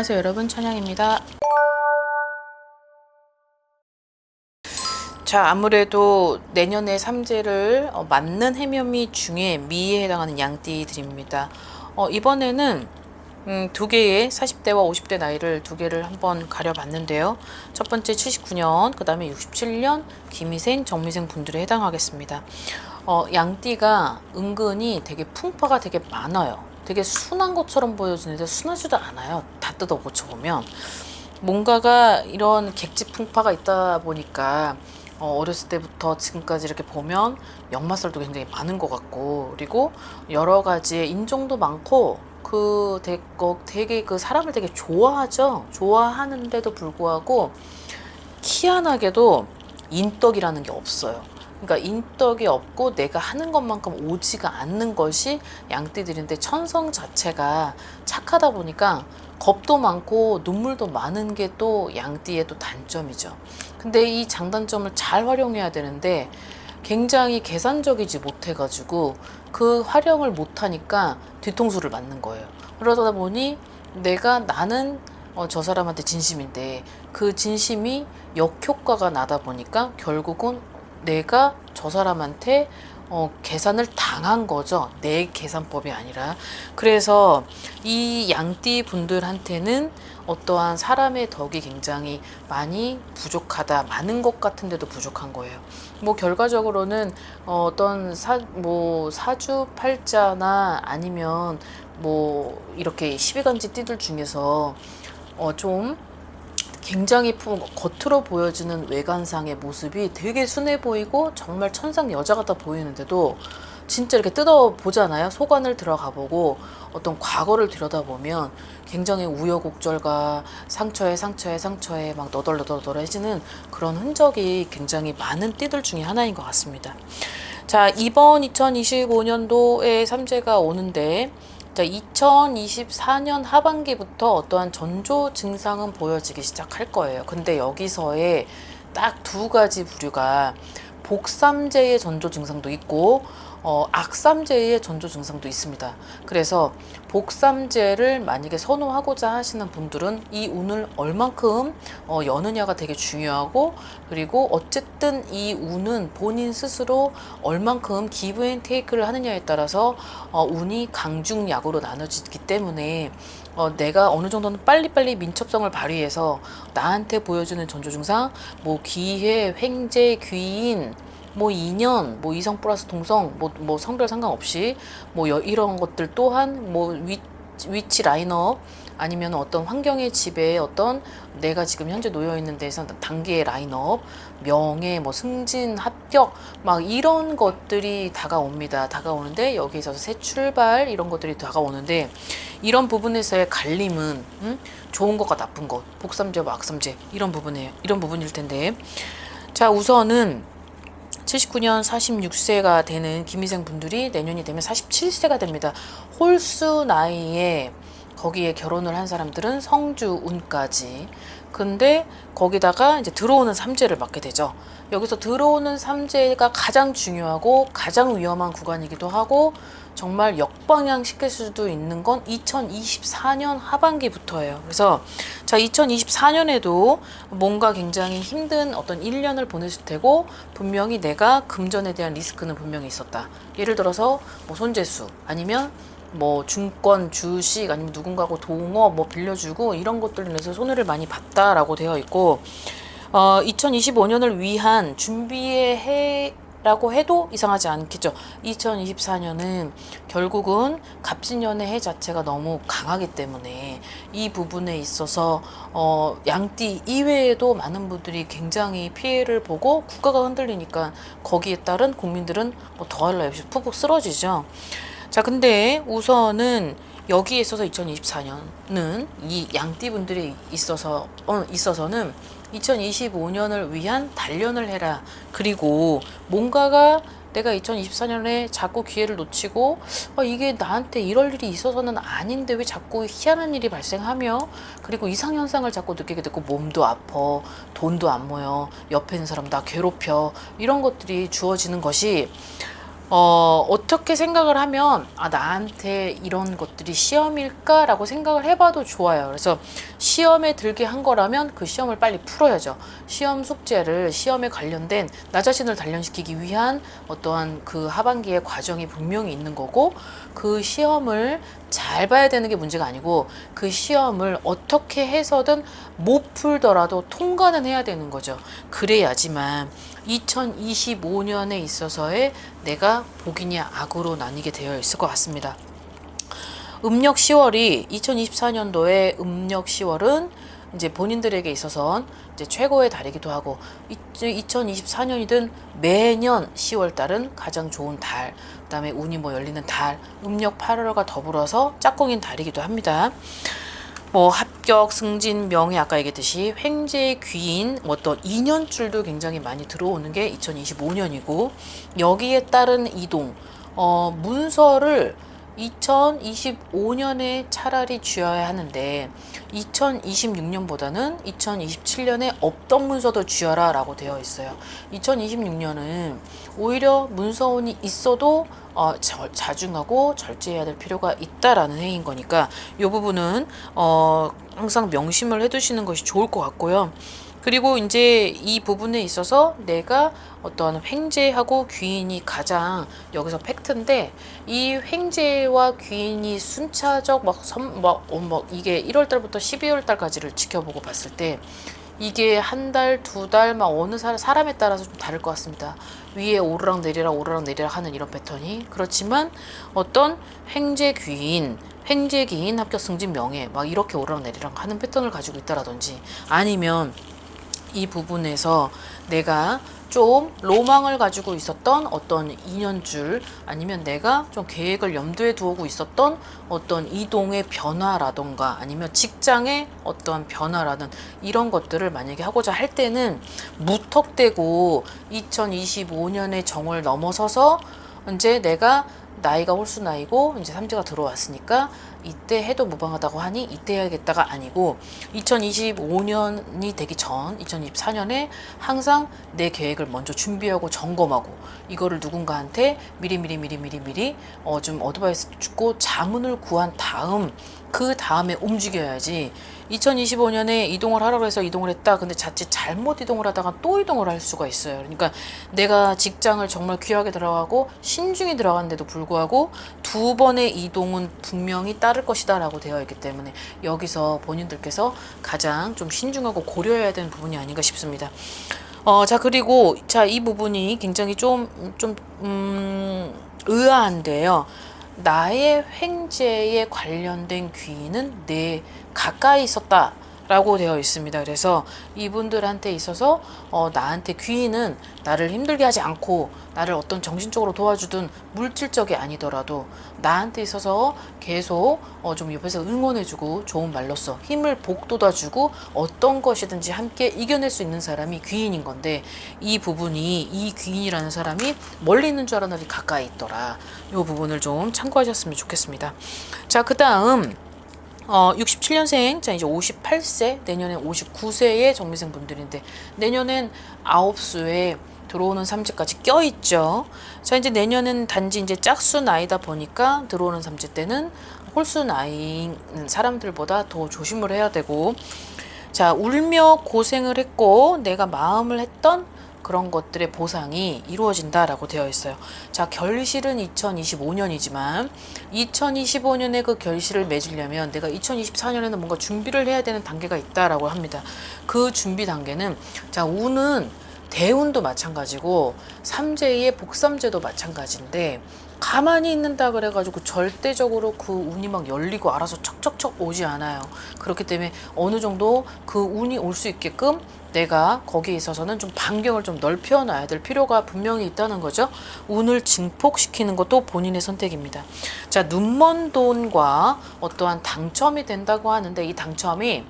안녕하세요 여러분 천양입니다. 자 아무래도 내년에 삼재를 어, 맞는 해면미 중에 미에 해당하는 양띠들입니다. 어, 이번에는 음, 두 개의 40대와 50대 나이를 두 개를 한번 가려봤는데요. 첫 번째 79년, 그 다음에 67년 김희생, 정미생 분들에 해당하겠습니다. 어, 양띠가 은근히 되게 풍파가 되게 많아요. 되게 순한 것처럼 보여지는데 순하지도 않아요. 다 뜯어 고쳐보면. 뭔가가 이런 객지 풍파가 있다 보니까 어, 어렸을 때부터 지금까지 이렇게 보면 역마살도 굉장히 많은 것 같고 그리고 여러 가지의 인종도 많고 그 되게, 되게 그 사람을 되게 좋아하죠. 좋아하는데도 불구하고 희한하게도 인덕이라는 게 없어요. 그러니까 인덕이 없고 내가 하는 것만큼 오지가 않는 것이 양띠들인데 천성 자체가 착하다 보니까 겁도 많고 눈물도 많은 게 또 양띠의 또 단점이죠. 근데 이 장단점을 잘 활용해야 되는데 굉장히 계산적이지 못해가지고 그 활용을 못하니까 뒤통수를 맞는 거예요. 그러다 보니 내가 나는 어, 저 사람한테 진심인데 그 진심이 역효과가 나다 보니까 결국은 내가 저 사람한테 어, 계산을 당한 거죠. 내 계산법이 아니라. 그래서 이 양띠 분들한테는 어떠한 사람의 덕이 굉장히 많이 부족하다. 많은 것 같은데도 부족한 거예요. 뭐 결과적으로는 어, 어떤 사, 뭐 사주 팔자나 아니면 뭐 이렇게 12간지 띠들 중에서 어, 좀 굉장히 품, 겉으로 보여지는 외관상의 모습이 되게 순해 보이고 정말 천상 여자 같아 보이는데도 진짜 이렇게 뜯어 보잖아요. 소관을 들어가 보고 어떤 과거를 들여다보면 굉장히 우여곡절과 상처에 상처에 상처에 막 너덜너덜너덜해지는 그런 흔적이 굉장히 많은 띠들 중에 하나인 것 같습니다. 자, 이번 2025년도에 삼재가 오는데 자, 2024년 하반기부터 어떠한 전조 증상은 보여지기 시작할 거예요. 근데 여기서의 딱 두 가지 부류가 복삼재의 전조 증상도 있고 어, 악삼재의 전조 증상도 있습니다. 그래서 복삼재를 만약에 선호하고자 하시는 분들은 이 운을 얼만큼 어, 여느냐가 되게 중요하고 그리고 어쨌든 이 운은 본인 스스로 얼만큼 기브 앤 테이크를 하느냐에 따라서 어, 운이 강중약으로 나눠지기 때문에 어, 내가 어느 정도는 빨리빨리 민첩성을 발휘해서 나한테 보여주는 전조 증상, 뭐 기회, 횡재, 귀인, 뭐 인연, 뭐 이성 플러스 동성, 뭐, 뭐 성별 상관없이 뭐 여, 이런 것들 또한 뭐 위, 위치 라인업 아니면 어떤 환경의 집에 어떤 내가 지금 현재 놓여 있는 데서 단계의 라인업, 명예, 뭐 승진, 합격, 막 이런 것들이 다가옵니다. 다가오는데 여기 있어서 새 출발 이런 것들이 다가오는데 이런 부분에서의 갈림은 음? 좋은 것과 나쁜 것, 복삼제와 악삼제 이런 부분이에요. 이런 부분일 텐데 자 우선은 79년 46세가 되는 김희생 분들이 내년이 되면 47세가 됩니다. 홀수 나이에 거기에 결혼을 한 사람들은 성주 운까지. 근데 거기다가 이제 들어오는 삼재를 맡게 되죠. 여기서 들어오는 삼재가 가장 중요하고 가장 위험한 구간이기도 하고 정말 역방향 시킬 수도 있는 건 2024년 하반기부터예요. 그래서 자 2024년에도 뭔가 굉장히 힘든 어떤 1년을 보내실 테고 분명히 내가 금전에 대한 리스크는 분명히 있었다. 예를 들어서 뭐 손재수 아니면 뭐 증권, 주식 아니면 누군가하고 동업 뭐 빌려주고 이런 것들로 인해서 손해를 많이 봤다라고 되어 있고 어 2025년을 위한 준비의 해 라고 해도 이상하지 않겠죠. 2024년은 결국은 갑진년의 해 자체가 너무 강하기 때문에 이 부분에 있어서 어 양띠 이외에도 많은 분들이 굉장히 피해를 보고 국가가 흔들리니까 거기에 따른 국민들은 뭐 더할 나위 없이 푹푹 쓰러지죠. 자, 근데 우선은 여기에 있어서 2024년은 이 양띠 분들이 있어서 어, 있어서는 2025년을 위한 단련을 해라. 그리고 뭔가가 내가 2024년에 자꾸 기회를 놓치고 어, 이게 나한테 이럴 일이 있어서는 아닌데 왜 자꾸 희한한 일이 발생하며 그리고 이상 현상을 자꾸 느끼게 되고 몸도 아파 돈도 안 모여 옆에 있는 사람 다 괴롭혀 이런 것들이 주어지는 것이 어, 어떻게 생각을 하면 아 나한테 이런 것들이 시험일까라고 생각을 해봐도 좋아요. 그래서 시험에 들게 한 거라면 그 시험을 빨리 풀어야죠. 시험 숙제를 시험에 관련된 나 자신을 단련시키기 위한 어떠한 그 하반기의 과정이 분명히 있는 거고 그 시험을 잘 봐야 되는 게 문제가 아니고 그 시험을 어떻게 해서든 못 풀더라도 통과는 해야 되는 거죠. 그래야지만 2025년에 있어서의 내가 복이냐 악으로 나뉘게 되어 있을 것 같습니다. 음력 10월이 2024년도에 음력 10월은 이제 본인들에게 있어선 이제 최고의 달이기도 하고 2024년이든 매년 10월 달은 가장 좋은 달, 그다음에 운이 뭐 열리는 달, 음력 8월과 더불어서 짝꿍인 달이기도 합니다. 뭐 합격, 승진, 명예 아까 얘기했듯이 횡재, 귀인 뭐 어떤 인연줄도 굉장히 많이 들어오는 게 2025년이고 여기에 따른 이동 어 문서를 2025년에 차라리 쥐어야 하는데 2026년보다는 2027년에 없던 문서도 쥐어라 라고 되어 있어요. 2026년은 오히려 문서운이 있어도 어, 절, 자중하고 절제해야 될 필요가 있다라는 해인 거니까 이 부분은 어, 항상 명심을 해두시는 것이 좋을 것 같고요. 그리고 이제 이 부분에 있어서 내가 어떤 횡재하고 귀인이 가장 여기서 팩트인데 이 횡재와 귀인이 순차적 막, 선, 막, 어, 막 이게 1월 달부터 12월 달까지를 지켜보고 봤을 때 이게 한 달, 두 달, 막 어느 사람, 사람에 따라서 좀 다를 것 같습니다. 위에 오르락 내리락 오르락 내리락 하는 이런 패턴이 그렇지만 어떤 횡재 귀인 횡재 기인 합격 승진 명예 막 이렇게 오르락 내리락 하는 패턴을 가지고 있다라든지 아니면 이 부분에서 내가 좀 로망을 가지고 있었던 어떤 인연줄 아니면 내가 좀 계획을 염두에 두고 있었던 어떤 이동의 변화라던가 아니면 직장의 어떤 변화라든 이런 것들을 만약에 하고자 할 때는 무턱대고 2025년의 정을 넘어서서 이제 내가 나이가 홀수 나이고 이제 삼재가 들어왔으니까 이때 해도 무방하다고 하니 이때 해야겠다가 아니고 2025년이 되기 전 2024년에 항상 내 계획을 먼저 준비하고 점검하고 이거를 누군가한테 미리 미리 미리 미리 미리 어 좀 어드바이스 주고 자문을 구한 다음 그 다음에 움직여야지 2025년에 이동을 하라고 해서 이동을 했다. 근데 자칫 잘못 이동을 하다가 또 이동을 할 수가 있어요. 그러니까 내가 직장을 정말 귀하게 들어가고 신중히 들어갔는데도 불구하고 두 번의 이동은 분명히 따를 것이다 라고 되어 있기 때문에 여기서 본인들께서 가장 좀 신중하고 고려해야 되는 부분이 아닌가 싶습니다. 어, 자, 그리고, 자, 이 부분이 굉장히 좀, 좀, 음, 의아한데요. 나의 횡재에 관련된 귀인은 내 가까이 있었다. 라고 되어 있습니다. 그래서 이분들한테 있어서 어, 나한테 귀인은 나를 힘들게 하지 않고 나를 어떤 정신적으로 도와주든 물질적이 아니더라도 나한테 있어서 계속 어, 좀 옆에서 응원해주고 좋은 말로써 힘을 복돋아주고 어떤 것이든지 함께 이겨낼 수 있는 사람이 귀인인 건데 이 부분이 이 귀인이라는 사람이 멀리 있는 줄 알았는데 가까이 있더라. 이 부분을 좀 참고하셨으면 좋겠습니다. 자, 그 다음 어, 67년생, 자, 이제 58세, 내년에 59세의 정미생 분들인데, 내년엔 아홉 수에 들어오는 삼재까지 껴있죠. 자, 이제 내년은 단지 이제 짝수 나이다 보니까 들어오는 삼재 때는 홀수 나이인 사람들보다 더 조심을 해야 되고, 자, 울며 고생을 했고, 내가 마음을 했던 그런 것들의 보상이 이루어진다라고 되어 있어요. 자, 결실은 2025년이지만 2025년에 그 결실을 맺으려면 내가 2024년에는 뭔가 준비를 해야 되는 단계가 있다라고 합니다. 그 준비 단계는 자, 운은 대운도 마찬가지고 삼재의 복삼재도 마찬가지인데 가만히 있는다 그래가지고 절대적으로 그 운이 막 열리고 알아서 척척척 오지 않아요. 그렇기 때문에 어느 정도 그 운이 올 수 있게끔 내가 거기에 있어서는 좀 반경을 좀 넓혀 놔야 될 필요가 분명히 있다는 거죠. 운을 증폭시키는 것도 본인의 선택입니다. 자, 눈먼 돈과 어떠한 당첨이 된다고 하는데 이 당첨이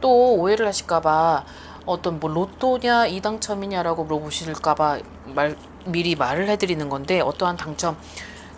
또 오해를 하실까봐 어떤 뭐 로또냐 이 당첨이냐라고 물어보실까봐 말 미리 말을 해드리는 건데 어떠한 당첨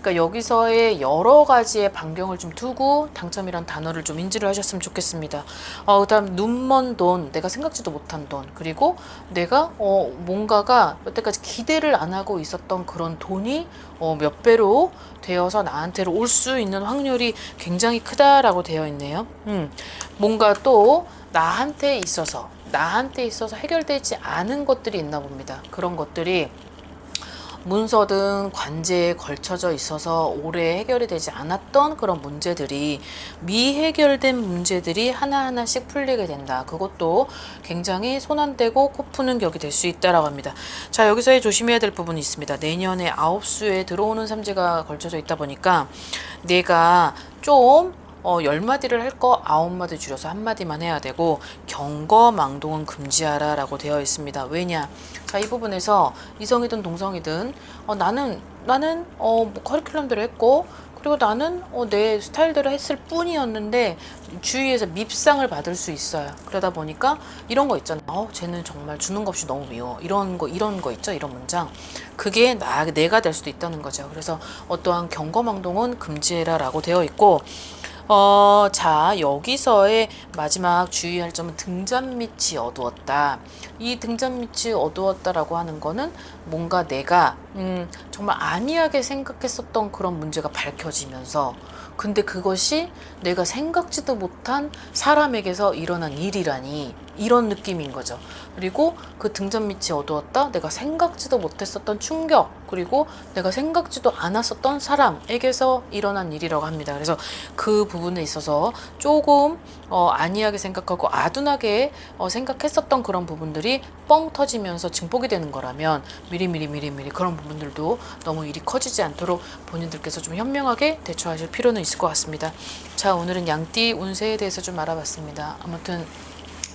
그러니까 여기서의 여러 가지의 반경을 좀 두고 당첨이란 단어를 좀 인지를 하셨으면 좋겠습니다. 어, 그다음 눈먼 돈, 내가 생각지도 못한 돈, 그리고 내가 어, 뭔가가 여태까지 기대를 안 하고 있었던 그런 돈이 어, 몇 배로 되어서 나한테로 올 수 있는 확률이 굉장히 크다라고 되어 있네요. 음, 뭔가 또 나한테 있어서 나한테 있어서 해결되지 않은 것들이 있나 봅니다. 그런 것들이 문서든 관제에 걸쳐져 있어서 오래 해결이 되지 않았던 그런 문제들이 미해결된 문제들이 하나하나씩 풀리게 된다. 그것도 굉장히 손 안 대고 코 푸는 격이 될 수 있다라고 합니다. 자, 여기서 조심해야 될 부분이 있습니다. 내년에 아홉 수에 들어오는 삼재가 걸쳐져 있다 보니까 내가 좀 어, 열 마디를 할거 아홉 마디 줄여서 한 마디만 해야 되고 경거 망동은 금지하라 라고 되어 있습니다. 왜냐? 자, 이 부분에서 이성이든 동성이든 어, 나는 나는 어, 뭐 커리큘럼대로 했고 그리고 나는 어, 내 스타일대로 했을 뿐이었는데 주위에서 밉상을 받을 수 있어요. 그러다 보니까 이런 거 있잖아요. 어, 쟤는 정말 주는 것 없이 너무 미워. 이런 거 이런 거 있죠. 이런 문장. 그게 나 내가 될 수도 있다는 거죠. 그래서 어떠한 경거망동은 금지해라라고 되어 있고 어, 자, 여기서의 마지막 주의할 점은 등잔 밑이 어두웠다. 이 등잔 밑이 어두웠다라고 하는 거는 뭔가 내가 음, 정말 안이하게 생각했었던 그런 문제가 밝혀지면서 근데 그것이 내가 생각지도 못한 사람에게서 일어난 일이라니 이런 느낌인 거죠. 그리고 그 등잔 밑이 어두웠다. 내가 생각지도 못했었던 충격 그리고 내가 생각지도 않았었던 사람에게서 일어난 일이라고 합니다. 그래서 그 부분에 있어서 조금 어, 안이하게 생각하고 아둔하게 어, 생각했었던 그런 부분들이 뻥 터지면서 증폭이 되는 거라면 미리미리 미리미리 그런 부분들도 너무 일이 커지지 않도록 본인들께서 좀 현명하게 대처하실 필요는 있을 것 같습니다. 자 오늘은 양띠 운세에 대해서 좀 알아봤습니다. 아무튼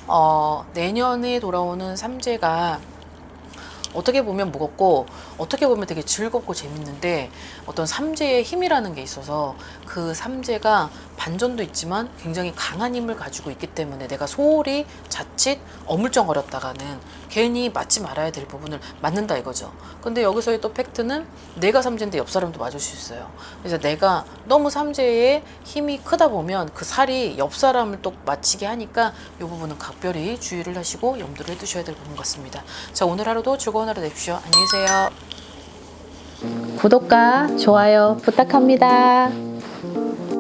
어, 내년에 돌아오는 삼재가 어떻게 보면 무겁고 어떻게 보면 되게 즐겁고 재밌는데 어떤 삼재의 힘이라는 게 있어서 그 삼재가 반전도 있지만 굉장히 강한 힘을 가지고 있기 때문에 내가 소홀히 자칫 어물쩡거렸다가는 괜히 맞지 말아야 될 부분을 맞는다 이거죠. 근데 여기서의 또 팩트는 내가 삼재인데 옆 사람도 맞을 수 있어요. 그래서 내가 너무 삼재의 힘이 크다 보면 그 살이 옆 사람을 또 맞히게 하니까 이 부분은 각별히 주의를 하시고 염두를 해두셔야 될 부분 같습니다. 자 오늘 하루도 즐거운 하루 되십시오. 안녕히 계세요. 구독과 좋아요 부탁합니다.